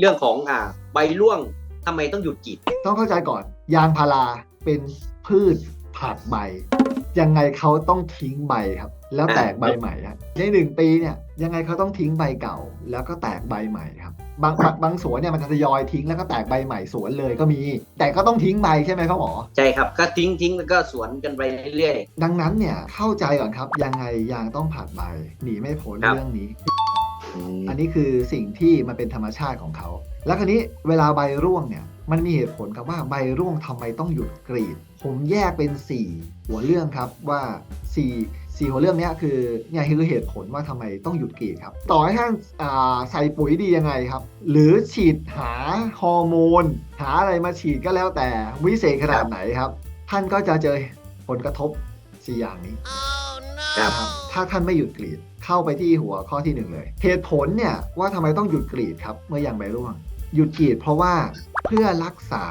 เรื่องของอ่าใบร่วงทำไมต้องหยุดกรีดต้องเข้าใจก่อน ยางพาราเป็นพืชผักใบ ยังไงเขาต้องทิ้งใบครับ แล้วแตกใบใหม่ครับในหนึ่งปีเนี่ยยังไงเขาต้องทิ้งใบเก่า แล้วก็แตกใบใหม่ครับ บางบางบางสวนเนี่ยมันจะทยอยทิ้งแล้วก็แตกใบใหม่สวนเลยก็มี แต่ก็ต้องทิ้งใบใช่ไหมครับหมอใช่ครับก็ทิ้งทิ้งแล้วก็สวนกันไปเรื่อยดังนั้นเนี่ยเข้าใจก่อนครับยังไงยางต้องผัดใบหนีไม่พ้นครับเรื่องนี้ๆ อันนี้คือสิ่งที่มันเป็นธรรมชาติของเขา แล้วคราวนี้เวลาใบร่วงเนี่ยมันมีเหตุผลครับว่าใบร่วงทำไมต้องหยุดกรีด ผมแยกเป็น 4 หัวเรื่องครับว่า4 4หัวเรื่องนี้คือเนี่ยคือเหตุผลว่าทำไมต้องหยุดกรีดครับ ต่อให้ท่านใส่ปุ๋ยดียังไงครับ หรือฉีดหาฮอร์โมน หาอะไรมาฉีดก็แล้วแต่วิเศษขนาดไหนครับ ท่านก็จะเจอผลกระทบ 4 อย่างนี้ ครับนะครับถ้าท่านไม่หยุดกรีดเข้าไปที่หัวข้อที่หนึ่งเลยเหตุผลเนี่ยว่าทำไมต้องหยุดกรีดครับเมื่อยางใบร่วง หยุดกรีดเพราะว่าเพื่อรักษา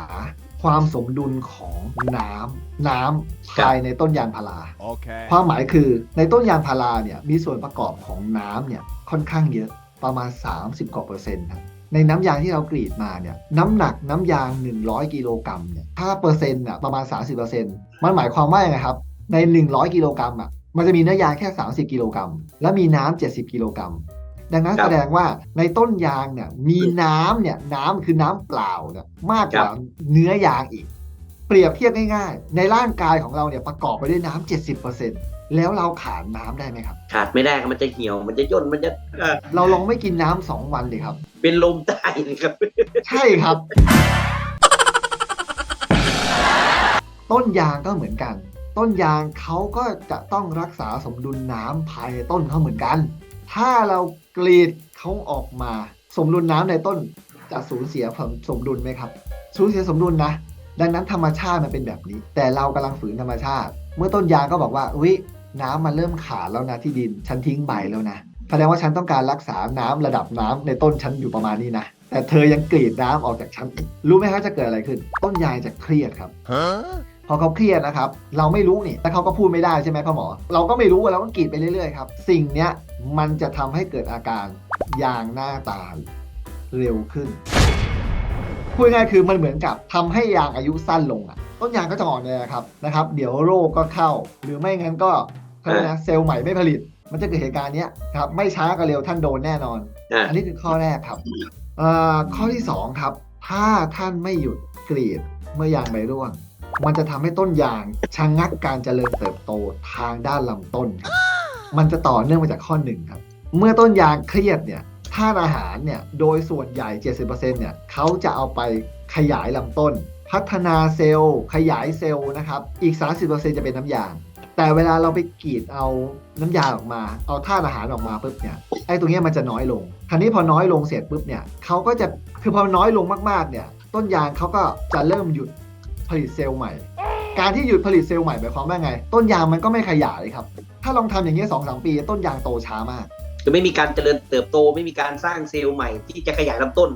ความสมดุลของน้ำน้ำภายในต้นยางพารา Okay. ความหมายคือในต้นยางพาราเนี่ยมีส่วนประกอบของน้ำเนี่ยค่อนข้างเยอะประมาณ 30กว่าเปอร์เซ็นต์ครับในน้ำยางที่เรากรีดมาเนี่ยน้ำหนักน้ำยาง 100 กิโลกรัมเนี่ยถ้าเปอร์เซ็นต์อะประมาณ 30เปอร์เซ็นต์มันหมายความว่ายังไงครับ ใน 100 กิโลกรัมอะ มันจะมีเนื้อยางแค่ 30 กิโลกรัม และมีน้ำ70 กิโลกรัม ดังนั้นครับแสดงว่าในต้นยางเนี่ยมีน้ำเนี่ยน้ำคือน้ำเปล่าเนี่ยมากกว่าครับเนื้อยางอีก เปรียบเทียบง่ายๆ ในร่างกายของเราเนี่ยประกอบไปด้วยน้ำ70%แล้วเราขาดน้ำได้ไหมครับ ขาดไม่ได้ครับมันจะเหี่ยวมันจะย่นมันจะเอ่อเราลองไม่กินน้ำสองวันเลยครับ เป็นลมตายเลยครับ ใช่ครับ ต้นยางก็เหมือนกัน ต้นยางเขาก็จะต้องรักษาสมดุลน้ำภายในต้นเขาเหมือนกัน ถ้าเรากรีดเขาออกมา สมดุลน้ำในต้นจะสูญเสียสมดุลไหมครับ สูญเสียสมดุลนะ ดังนั้นธรรมชาติมันเป็นแบบนี้ แต่เรากำลังฝืนธรรมชาติ เมื่อต้นยางก็บอกว่าอุ้ยน้ำมันเริ่มขาดแล้วนะที่ดิน ฉันทิ้งใบแล้วนะ แสดงว่าฉันต้องการรักษาน้ำระดับน้ำในต้นฉันอยู่ประมาณนี้นะ แต่เธอยังกรีดน้ำออกจากฉันอีก รู้ไหมครับจะเกิดอะไรขึ้น ต้นยางจะเครียดครับ Huh? พอเขาเครียดนะครับ เราไม่รู้นี่แล้วเขาก็พูดไม่ได้ใช่ไหมพ่อหมอ เราก็ไม่รู้เราก็กรีดไปเรื่อยๆครับ สิ่งเนี้ยมันจะทำให้เกิดอาการยางหน้าตาเร็วขึ้นพูดง่ายๆคือมันเหมือนกับทำให้ยางอายุสั้นลงอะ ต้นยางก็จะอ่อนแอครับนะครับ เดี๋ยวโรคก็เข้า หรือไม่งั้นก็เขาเรียกนะเซลล์ใหม่ไม่ผลิต มันจะเกิดเหตุการณ์เนี้ยครับไม่ช้าก็เร็วท่านโดนแน่นอนอ่าอันนี้คือข้อแรกครับเอ่อข้อที่สองครับ ถ้าท่านไม่หยุดกรีดเมื่อยางใบร่วง มันจะทำให้ต้นยางชะงงักการเจริญเติบโตทางด้านลำต้นครับมันจะต่อเนื่องมาจากข้อหนึ่งครับ เมื่อต้นยางเครียดเนี่ยธาตุอาหารเนี่ยโดยส่วนใหญ่ 70%เนี่ยเขาจะเอาไปขยายลำต้น พัฒนาเซลล์ขยายเซลล์นะครับ อีก 30%จะเป็นน้ำยาง แต่เวลาเราไปกรีดเอาน้ำยาออกมา เอาธาตุอาหารออกมาปุ๊บเนี่ยไอ้ตรงเนี้ยมันจะน้อยลงคราวนี้พอน้อยลงเสร็จปุ๊บเนี่ยเขาก็จะคือพอน้อยลงมากๆเนี่ยต้นยางเขาก็จะเริ่มหยุด ผลิตเซลล์ใหม่ การที่หยุดผลิตเซลล์ใหม่หมายความว่าไง ต้นยางมันก็ไม่ขยายครับ ถ้าลองทำอย่างนี้ยสองสามปีต้นยางโตช้ามากคือไม่มีการเจริญเติบโต ไม่มีการสร้างเซลล์ใหม่ที่จะขยายลำต้น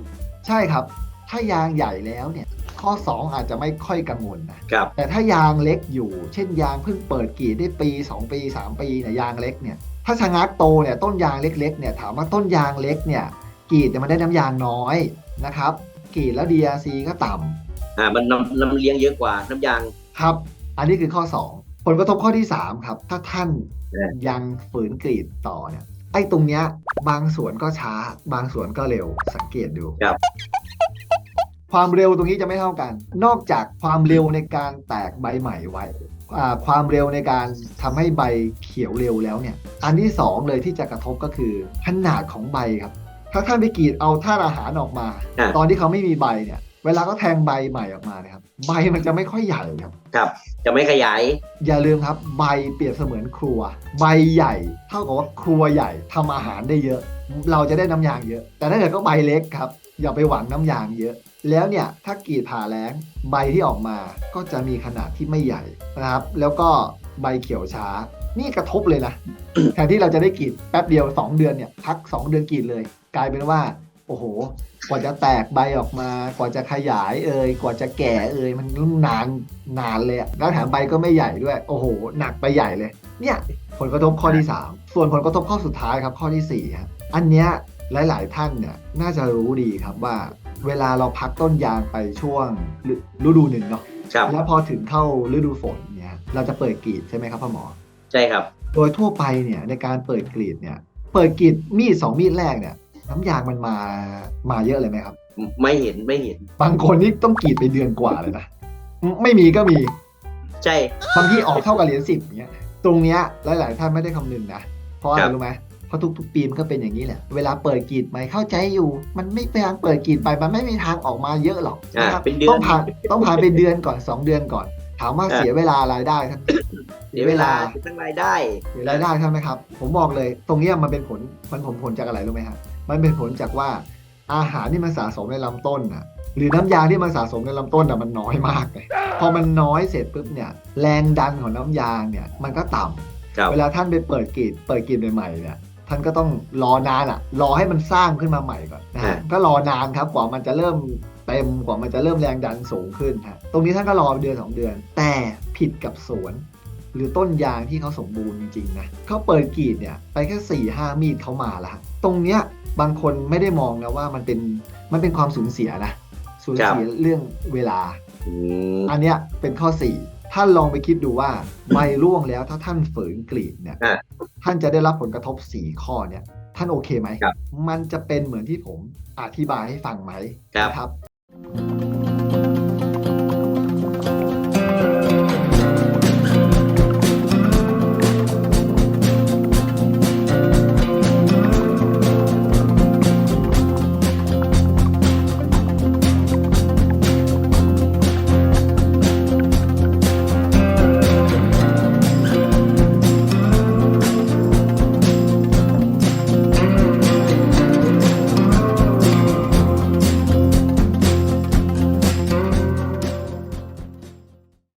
ใช่ครับ ถ้ายางใหญ่แล้วเนี่ยข้อ 2 อาจจะไม่ค่อยกังวลนะครับแต่ถ้ายางเล็กอยู่ เช่นยางเพิ่งเปิดกรีดได้ปี 2 ปี 3 ปีเนี่ยยางเล็กเนี่ย ถ้าชะงักโตเนี่ยต้นยางเล็กๆเนี่ยถามว่าต้นยางเล็กเนี่ยกรีดเนี่ยมันได้น้ำยางน้อยนะครับกรีดแล้ว DRC ก็ต่ำ อ่ามันน้ำน้ำเลี้ยงเยอะกว่าน้ำยาง ครับ อันนี้คือข้อ 2 ผลกระทบข้อที่ 3 ครับ ถ้าท่านเออยังฝืนกรีดต่อเนี่ยไอ้ตรงเนี้ยบางสวนก็ช้า บางสวนก็เร็วสังเกตดูครับความเร็วตรงนี้จะไม่เท่ากัน นอกจากความเร็วในการแตกใบใหม่ไว้อ่าความเร็วในการทำให้ใบเขียวเร็วแล้วเนี่ย อันที่สองเลยที่จะกระทบก็คือขนาดของใบครับ ถ้าท่านไปกรีดเอาธาตุอาหารออกมาอ่าตอนที่เขาไม่มีใบเนี่ย เวลาเขาแทงใบใหม่ออกมาเนะครับ ใบมันจะไม่ค่อยใหญ่ครับ ครับ จะไม่ขยาย อย่าลืมครับ ใบเปรียบเสมือนครัว ใบใหญ่ เท่ากับว่าครัวใหญ่ทำอาหารได้เยอะ เราจะได้น้ำยางเยอะ แต่ถ้าเกิดก็ใบเล็กครับ อย่าไปหวังน้ำยางเยอะ แล้วเนี่ยถ้ากรีดผ่าแล้งใบที่ออกมาก็จะมีขนาดที่ไม่ใหญ่นะครับ แล้วก็ใบเขียวช้า นี่กระทบเลยนะแทนที่เราจะได้กรีดแป๊บเดียว 2 เดือนเนี่ยพัก 2 เดือนกรีดเลย กลายเป็นว่า โอ้โห กว่าจะแตกใบออกมา กว่าจะขยายเอ่ยกว่าจะแก่เอ่ยมันนานนานเลยอะแล้วแถมใบก็ไม่ใหญ่ด้วย โอ้โห หนักไปใหญ่เลย เนี่ยผลกระทบข้อที่ 3 ส่วนผลกระทบข้อสุดท้ายครับข้อที่4ครับอันเนี้ยหลาย ๆ ท่านเนี่ยน่าจะรู้ดีครับว่า เวลาเราพักต้นยางไปช่วงฤฤดูหนึ่งเนาะครับแล้วพอถึงเข้าฤดูฝนเนี่ยเราจะเปิดกรีดใช่ไหมครับพ่อหมอ ใช่ครับ โดยทั่วไปเนี่ยในการเปิดกรีดเนี่ยเปิดกรีดมีดสองมีดแรกเนี่ย น้ำยางมันมามาเยอะเลยไหมครับ ไม่เห็นไม่เห็น บางคนนี่ต้องกรีดไปเดือนกว่าเลยนะไม่มีก็มีใช่บางทีออกเท่ากับเหรียญสิบอย่างเงี้ย ตรงเนี้ยหลาย ๆ ท่านไม่ได้คำนึงนะเพราะอะไรครับรู้ไหมเพราะทุก ๆ ปีมันก็เป็นอย่างนี้แหละ เวลาเปิดกรีดไปเข้าใจอยู่ มันไม่ไปทางเปิดกรีดไปมันไม่มีทางออกมาเยอะหรอกอ่านะครับเป็นเดือนต้องผ่านต้องผ่านไปเดือนก่อนสองเดือนก่อนถามว่าอ่าเสียเวลารายได้ท่านเสียเวลาเสียทั้งรายได้เสียรายได้ใช่ไหมครับ ผมบอกเลย ตรงเนี้ยมันเป็นผลมันผลผลจากอะไรรู้ไหมครับ มันเป็นผลจากว่าอาหารที่มันสะสมในลำต้นน่ะหรือน้ำยางที่มันสะสมในลำต้นน่ะมันน้อยมากเลยพอมันน้อยเสร็จปุ๊บเนี่ยแรงดันของน้ำยางเนี่ยมันก็ต่ำครับเวลาท่านไปเปิดกรีดเปิดกรีดใหม่ๆเนี่ยท่านก็ต้องรอนานอะ รอให้มันสร้างขึ้นมาใหม่ก่อนนะฮะก็รอนานครับกว่ามันจะเริ่มเต็มกว่ามันจะเริ่มแรงดันสูงขึ้นฮะตรงนี้ท่านก็รอเดือนสองเดือน แต่ผิดกับสวน หรือต้นยางที่เขาสมบูรณ์จริงๆนะเขาเปิดกรีดเนี่ยไปแค่สี่ห้ามีดเขามาแล้วฮะตรงเนี้ย บางคนไม่ได้มองนะว่ามันเป็นมันเป็นความสูญเสียนะสูญเสียเรื่องเวลาอืมอันเนี้ยเป็นข้อ4ท่านลองไปคิดดูว่าใบร่วงแล้วถ้าท่านฝืนกรีดเนี่ยอะท่านจะได้รับผลกระทบ4ข้อเนี่ย ท่านโอเคไหมครับมันจะเป็นเหมือนที่ผมอธิบายให้ฟังไหมครับนะครับ